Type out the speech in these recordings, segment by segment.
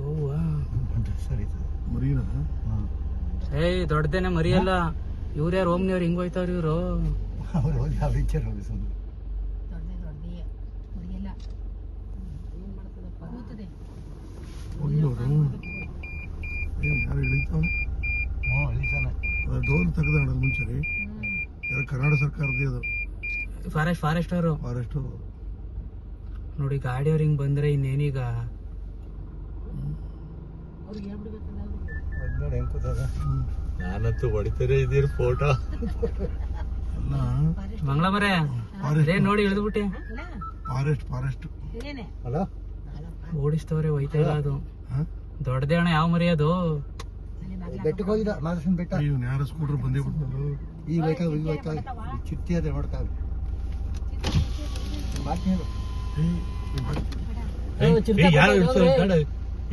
ಹೋಗುವ? ಸರಿ ಏಯ್ ದೊಡ್ಡದೇನೆ ಮರಿಯಲ್ಲ. ಇವ್ರು ಯಾರು ಓಮ್ನಿಯವ್ರು ಹಿಂಗ್ ಹೋಯ್ತಾವ್ರಿ ಇವ್ರು? ಅವ್ರು ಹೋಗಿ ಆ ವಿಚಾರ ಹೋಗಿ ಸುಮ್ಮನೆ ಒಳ್ಳೋರು ಏನು ಯಾರು ಇಳಿತಾವ ಹ್ಞೂ ಇಳಿತಾನೆ. ಅದ್ರ ಡೋರ್ ತೆಗೆದ ಮುಂಚೆ ರೀ ಯಾರು ಕರ್ನಾಟಕ ಸರ್ಕಾರದ ಫಾರೆಸ್ಟ್ ಫಾರೆಸ್ಟ್ ಅವರು ಫಾರೆಸ್ಟ್ ನೋಡಿ ಗಾಡಿಯವ್ರು ಹಿಂಗೆ ಬಂದ್ರೆ ಇನ್ನೇನೀಗ? ನಾನಂತೂ ಹೊಡಿತಾರೆ ಇದೀರ ಫೋಟೋ ಮಂಗಳ ಬರೇ ಅದೇ ನೋಡಿ ಇಳಿದ್ಬಿಟ್ಟೆ. ಫಾರೆಸ್ಟ್ ಫಾರೆಸ್ಟ್ ಓಡಿಸ್ತವ್ರೆ ಹೋಯ್ತಾ ಇಲ್ಲ ಅದು. ದೊಡ್ಡದೇ ಅಣ್ಣ ಯಾವ ಮರಿ ಅದು? ಬೆಟ್ಟಕ್ಕೆ ಹೋಗಿದ ಮಾದೇಶ್ವರ ಬೆಟ್ಟ. ಇವ್ನು ಯಾರು ಸ್ಕೂಟರ್ ಬಂದೇ ಈಗ ಹೋಯ್ತಾ ಚಿಟ್ಟಿ ಅದೇ ನೋಡ್ತಾ ಮಾಡ್ತೀನಿ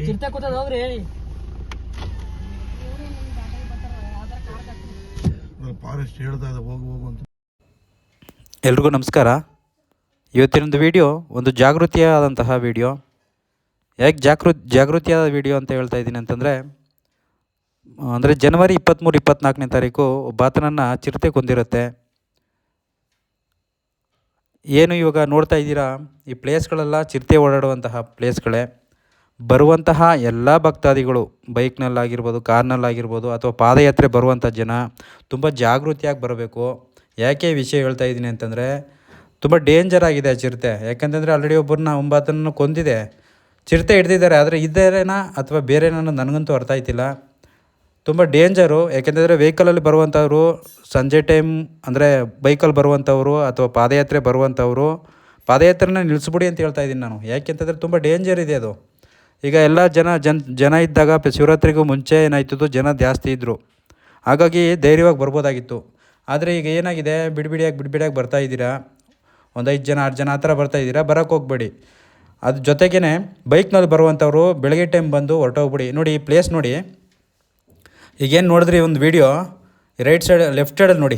ಚಿರ್ತೆ ಕೂತದ ಹೋಗ್ರಿ. ಫಾರೆಸ್ಟ್ ಹೇಳ್ತಾ ಇದೆ ಹೋಗು ಹೋಗು ಅಂತ. ಎಲ್ರಿಗೂ ನಮಸ್ಕಾರ. ಇವತ್ತಿನೊಂದು ವಿಡಿಯೋ ಒಂದು ಜಾಗೃತಿಯಾದಂತಹ ವಿಡಿಯೋ. ಯಾಕೆ ಜಾಗೃ ಜಾಗೃತಿಯಾದ ವಿಡಿಯೋ ಅಂತ ಹೇಳ್ತಾ ಇದ್ದೀನಿ ಅಂತಂದರೆ ಅಂದರೆ ಜನವರಿ ಇಪ್ಪತ್ತ್ಮೂರು ಇಪ್ಪತ್ತ್ನಾಲ್ಕನೇ ತಾರೀಕು ಒಬ್ಬ ಆತನನ್ನು ಚಿರತೆ ಕೊಂದಿರುತ್ತೆ. ಏನು ಇವಾಗ ನೋಡ್ತಾ ಇದ್ದೀರಾ? ಈ ಪ್ಲೇಸ್ಗಳೆಲ್ಲ ಚಿರತೆ ಓಡಾಡುವಂತಹ ಪ್ಲೇಸ್ಗಳೇ. ಬರುವಂತಹ ಎಲ್ಲ ಭಕ್ತಾದಿಗಳು ಬೈಕ್ನಲ್ಲಾಗಿರ್ಬೋದು, ಕಾರ್ನಲ್ಲಾಗಿರ್ಬೋದು ಅಥವಾ ಪಾದಯಾತ್ರೆ ಬರುವಂಥ ಜನ ತುಂಬ ಜಾಗೃತಿಯಾಗಿ ಬರಬೇಕು. ಯಾಕೆ ವಿಷಯ ಹೇಳ್ತಾ ಇದ್ದೀನಿ ಅಂತಂದರೆ, ತುಂಬ ಡೇಂಜರ್ ಆಗಿದೆ ಆ ಚಿರತೆ. ಯಾಕಂತಂದರೆ ಆಲ್ರೆಡಿ ಒಬ್ಬರನ್ನ ಒಂಬತ್ತನ್ನು ಕೊಂದಿದೆ. ಚಿರತೆ ಹಿಡ್ದಿದ್ದಾರೆ, ಆದರೆ ಇದ್ದಾರೇನಾ ಅಥವಾ ಬೇರೆನೋ ನನಗಂತೂ ಅರ್ಥ ಆಯ್ತಿಲ್ಲ. ತುಂಬ ಡೇಂಜರು, ಯಾಕೆಂತಂದರೆ ವೆಹಿಕಲಲ್ಲಿ ಬರುವಂಥವ್ರು, ಸಂಜೆ ಟೈಮ್ ಅಂದರೆ ಬೈಕಲ್ಲಿ ಬರುವಂಥವ್ರು ಅಥವಾ ಪಾದಯಾತ್ರೆ ಬರುವಂಥವ್ರು, ಪಾದಯಾತ್ರೆನ ನಿಲ್ಲಿಸ್ಬಿಡಿ ಅಂತ ಹೇಳ್ತಾ ಇದ್ದೀನಿ ನಾನು. ಯಾಕೆಂತಂದರೆ ತುಂಬ ಡೇಂಜರ್ ಇದೆ ಅದು. ಈಗ ಎಲ್ಲ ಜನ ಜನ ಜನ ಇದ್ದಾಗ ಶಿವರಾತ್ರಿಗೂ ಮುಂಚೆ ಏನಾಯ್ತದ್ದು, ಜನ ಜಾಸ್ತಿ ಇದ್ದರು ಹಾಗಾಗಿ ಧೈರ್ಯವಾಗಿ ಬರ್ಬೋದಾಗಿತ್ತು. ಆದರೆ ಈಗ ಏನಾಗಿದೆ, ಬಿಡಿಬಿಡಿಯಾಗಿ ಬಿಡಿಬಿಡಿಯಾಗಿ ಬರ್ತಾ ಇದ್ದೀರಾ? ಒಂದು ಐದು ಜನ, ಆರು ಜನ ಆ ಥರ ಬರ್ತಾ ಇದ್ದೀರಾ? ಬರೋಕ್ಕೆ ಹೋಗ್ಬೇಡಿ. ಅದ್ರ ಜೊತೆಗೇ ಬೈಕ್ನಲ್ಲಿ ಬರುವಂಥವ್ರು ಬೆಳಗ್ಗೆ ಟೈಮ್ ಬಂದು ಹೊರಟೋಗ್ಬಿಡಿ. ನೋಡಿ ಈ ಪ್ಲೇಸ್ ನೋಡಿ. ಈಗೇನು ನೋಡಿದ್ರಿ ಒಂದು ವೀಡಿಯೋ ರೈಟ್ ಸೈಡ್ ಲೆಫ್ಟ್ ಸೈಡಲ್ಲಿ ನೋಡಿ.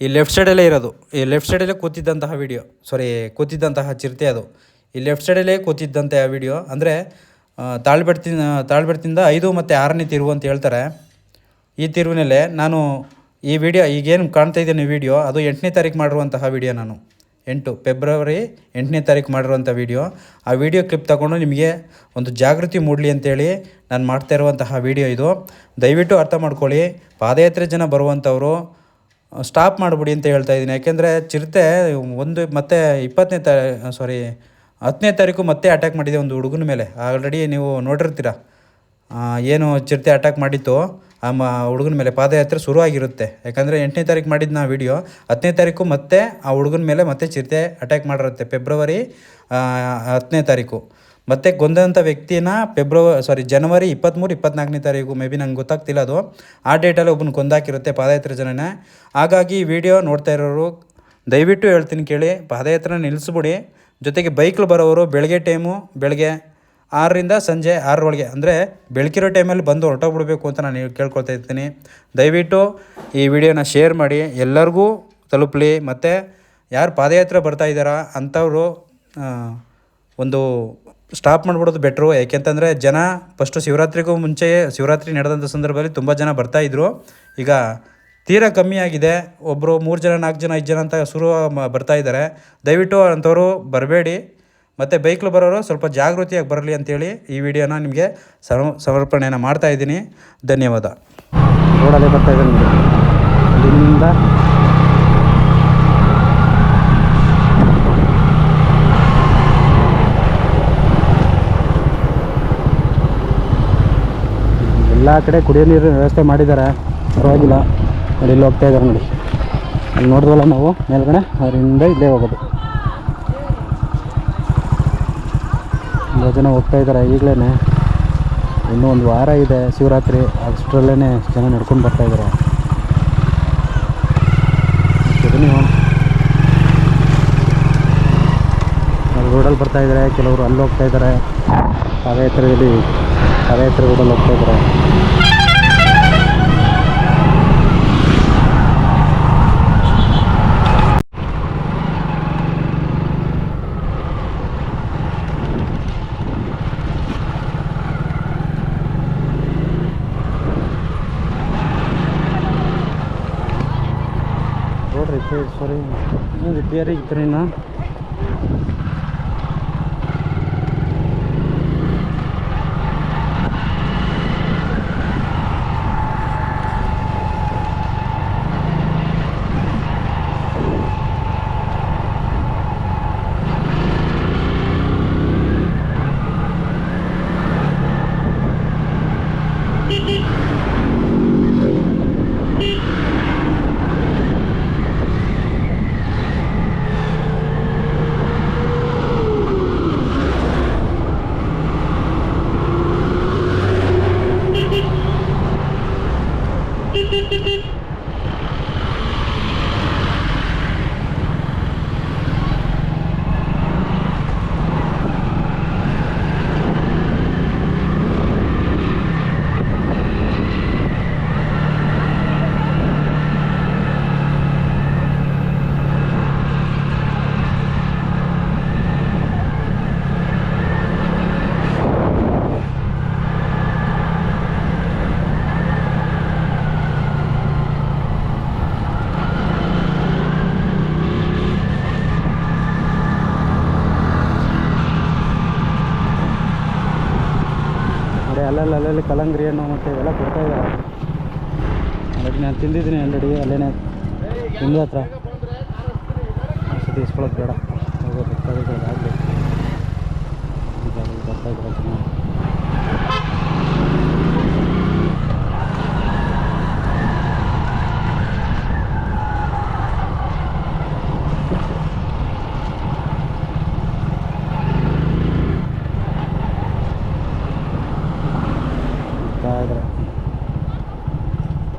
ಈ ಲೆಫ್ಟ್ ಸೈಡಲ್ಲೇ ಇರೋದು. ಈ ಲೆಫ್ಟ್ ಸೈಡಲ್ಲೇ ಕೂತಿದ್ದಂತಹ ವಿಡಿಯೋ ಸಾರಿ ಕೂತಿದ್ದಂತಹ ಚಿರತೆ ಅದು. ಈ ಲೆಫ್ಟ್ ಸೈಡಲ್ಲೇ ಕೂತಿದ್ದಂತೆ ಆ ವಿಡಿಯೋ ಅಂದರೆ ತಾಳ್ಬೆಡ್ತಿನ, ತಾಳ್ಬೆಡ್ತಿಂದ ಐದು ಮತ್ತು ಆರನೇ ತಿರುವು ಅಂತ ಹೇಳ್ತಾರೆ. ಈ ತಿರುವಿನಲ್ಲೇ ನಾನು ಈ ವಿಡಿಯೋ ಈಗೇನು ಕಾಣ್ತಾ ಇದ್ದೇನೆ ವಿಡಿಯೋ ಅದು ಎಂಟನೇ ತಾರೀಕು ಮಾಡಿರುವಂತಹ ವಿಡಿಯೋ ನಾನು. ಎಂಟು ಫೆಬ್ರವರಿ ಎಂಟನೇ ತಾರೀಕು ಮಾಡಿರುವಂಥ ವಿಡಿಯೋ. ಆ ವಿಡಿಯೋ ಕ್ಲಿಪ್ ತಗೊಂಡು ನಿಮಗೆ ಒಂದು ಜಾಗೃತಿ ಮೂಡಲಿ ಅಂತೇಳಿ ನಾನು ಮಾಡ್ತಾ ಇರುವಂತಹ ವಿಡಿಯೋ ಇದು. ದಯವಿಟ್ಟು ಅರ್ಥ ಮಾಡ್ಕೊಳ್ಳಿ. ಪಾದಯಾತ್ರೆ ಜನ ಬರುವಂಥವರು ಸ್ಟಾಪ್ ಮಾಡಿಬಿಡಿ ಅಂತ ಹೇಳ್ತಾ ಇದ್ದೀನಿ. ಯಾಕೆಂದರೆ ಚಿರತೆ ಒಂದು ಮತ್ತೆ ಇಪ್ಪತ್ತನೇ ತಾ ಸಾರಿ ಹತ್ತನೇ ತಾರೀಕು ಮತ್ತೆ ಅಟ್ಯಾಕ್ ಮಾಡಿದೆ ಒಂದು ಹುಡುಗನ ಮೇಲೆ. ಆಲ್ರೆಡಿ ನೀವು ನೋಡಿರ್ತೀರ? ಏನು ಚಿರತೆ ಅಟ್ಯಾಕ್ ಮಾಡಿತ್ತು, ಆ ಮ ಹುಡುಗನ ಮೇಲೆ ಪಾದಯಾತ್ರೆ ಶುರುವಾಗಿರುತ್ತೆ. ಯಾಕಂದರೆ ಎಂಟನೇ ತಾರೀಕು ಮಾಡಿದ್ದು ನಾ ವಿಡಿಯೋ ಹತ್ತನೇ ತಾರೀಕು ಮತ್ತೆ ಆ ಹುಡುಗನ ಮೇಲೆ ಮತ್ತೆ ಚಿರತೆ ಅಟ್ಯಾಕ್ ಮಾಡಿರುತ್ತೆ. ಫೆಬ್ರವರಿ ಹತ್ತನೇ ತಾರೀಕು ಮತ್ತೆ ಗೊಂದಂಥ ವ್ಯಕ್ತಿನ ಫೆಬ್ರವರಿ ಸಾರಿ ಜನವರಿ ಇಪ್ಪತ್ತ್ಮೂರು ಇಪ್ಪತ್ನಾಲ್ಕನೇ ತಾರೀಕು ಮೇ ಬಿ ನಂಗೆ ಗೊತ್ತಾಗ್ತಿಲ್ಲ ಅದು. ಆ ಡೇಟಲ್ಲಿ ಒಬ್ಬನ ಕೊಂದಾಕಿರುತ್ತೆ ಪಾದಯಾತ್ರೆ ಜನನೇ. ಹಾಗಾಗಿ ವಿಡಿಯೋ ನೋಡ್ತಾ ಇರೋರು, ದಯವಿಟ್ಟು ಹೇಳ್ತೀನಿ ಕೇಳಿ ಪಾದಯಾತ್ರೆ ನಿಲ್ಲಿಸ್ಬಿಡಿ. ಜೊತೆಗೆ ಬೈಕ್ಲು ಬರೋರು, ಬೆಳಗ್ಗೆ ಟೈಮು ಬೆಳಗ್ಗೆ ಆರರಿಂದ ಸಂಜೆ ಆರರೊಳಗೆ, ಅಂದರೆ ಬೆಳಕಿರೋ ಟೈಮಲ್ಲಿ ಬಂದು ಹೊರಟೋಗ್ಬಿಡ್ಬೇಕು ಅಂತ ನಾನು ಕೇಳ್ಕೊಳ್ತಾ ಇರ್ತೀನಿ. ದಯವಿಟ್ಟು ಈ ವಿಡಿಯೋನ ಶೇರ್ ಮಾಡಿ, ಎಲ್ಲರಿಗೂ ತಲುಪಲಿ. ಮತ್ತು ಯಾರು ಪಾದಯಾತ್ರೆ ಬರ್ತಾ ಇದ್ದಾರಾ ಅಂಥವರು ಒಂದು ಸ್ಟಾಪ್ ಮಾಡಿಬಿಡೋದು ಬೆಟ್ರು ಏಕೆಂತಂದರೆ ಜನ ಫಸ್ಟು ಶಿವರಾತ್ರಿಗೂ ಮುಂಚೆ ಶಿವರಾತ್ರಿ ನಡೆದಂಥ ಸಂದರ್ಭದಲ್ಲಿ ತುಂಬ ಜನ ಬರ್ತಾಯಿದ್ರು ಈಗ ತೀರಾ ಕಮ್ಮಿ ಆಗಿದೆ. ಒಬ್ಬರು ಮೂರು ಜನ, ನಾಲ್ಕು ಜನ, ಐದು ಜನ ಅಂತ ಶುರು ಬರ್ತಾ ಇದ್ದಾರೆ. ದಯವಿಟ್ಟು ಅಂಥವರು ಬರಬೇಡಿ. ಮತ್ತು ಬೈಕ್ಲು ಬರೋರು ಸ್ವಲ್ಪ ಜಾಗೃತಿಯಾಗಿ ಬರಲಿ ಅಂತೇಳಿ ಈ ವಿಡಿಯೋನ ನಿಮಗೆ ಸಮ ಸಮರ್ಪಣೆಯನ್ನು ಮಾಡ್ತಾ ಇದ್ದೀನಿ. ಧನ್ಯವಾದ. ರೋಡಲ್ಲೇ ಬರ್ತಾ ಇದ್ದೀನಿ ಎಲ್ಲ ಕಡೆ ಕುಡಿಯೋ ನೀರಿನ ವ್ಯವಸ್ಥೆ ಮಾಡಿದ್ದಾರೆ. ಪರವಾಗಿಲ್ಲ. ನೋಡಿ ಇಲ್ಲಿ ಹೋಗ್ತಾ ಇದ್ದಾರೆ ನೋಡಿ. ಅಲ್ಲಿ ನೋಡಿದ್ವಲ್ಲ ನಾವು ಮೇಲ್ಗಡೆ? ಅದರಿಂದ ಇಲ್ಲೇ ಹೋಗೋದು. ತುಂಬ ಜನ ಹೋಗ್ತಾ ಇದ್ದಾರೆ ಈಗಲೇ ಇನ್ನೂ ಒಂದು ವಾರ ಇದೆ ಶಿವರಾತ್ರಿ ಅಷ್ಟರಲ್ಲೇ ಜನ ನಡ್ಕೊಂಡು ಬರ್ತಾ ಇದ್ದಾರೆ. ರೋಡಲ್ಲಿ ಬರ್ತಾ ಇದ್ದಾರೆ, ಕೆಲವರು ಅಲ್ಲಿ ಹೋಗ್ತಾ ಇದ್ದಾರೆ. ಪಾದಯಾತ್ರೆಯಲ್ಲಿ ಪಾದಯಾತ್ರೆ ರೋಡಲ್ಲಿ ಹೋಗ್ತಾ ಇದ್ದಾರೆ. Şey sorayım. Önce bir yere gittireyim ha. ಅಲ್ಲಲ್ಲಿ ಕಲಂಗ್ರಿ ಹಣ್ಣು ಮತ್ತು ಇವೆಲ್ಲ ಕೊಡ್ತಾ ಇದ್ದಾರೆ. ಆಲ್ರೆಡಿ ನಾನು ತಿಂದಿದ್ದೀನಿ ಆಲ್ರೆಡಿ ಅಲ್ಲೇ ತಿಂದ ಹತ್ರ. ಸತಿ ಇಸ್ಕೊಳ್ಳೋದು ಬೇಡ. ಹೋಗೋದು ಬರ್ತಾ ಇದ್ದಾರೆ ಜನ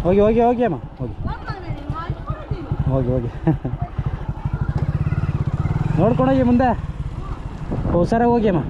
ಹೋಗಿ ಹೋಗಿ ಹೋಗಿ ಅಮ್ಮ ಹೋಗಿ. ಹೋಗಿ ಹೋಗಿ. ನೋಡ್ಕೊಂಡೋಗಿ ಮುಂದೆ. ಹುಷಾರಾಗಿ ಹೋಗಿ ಅಮ್ಮ.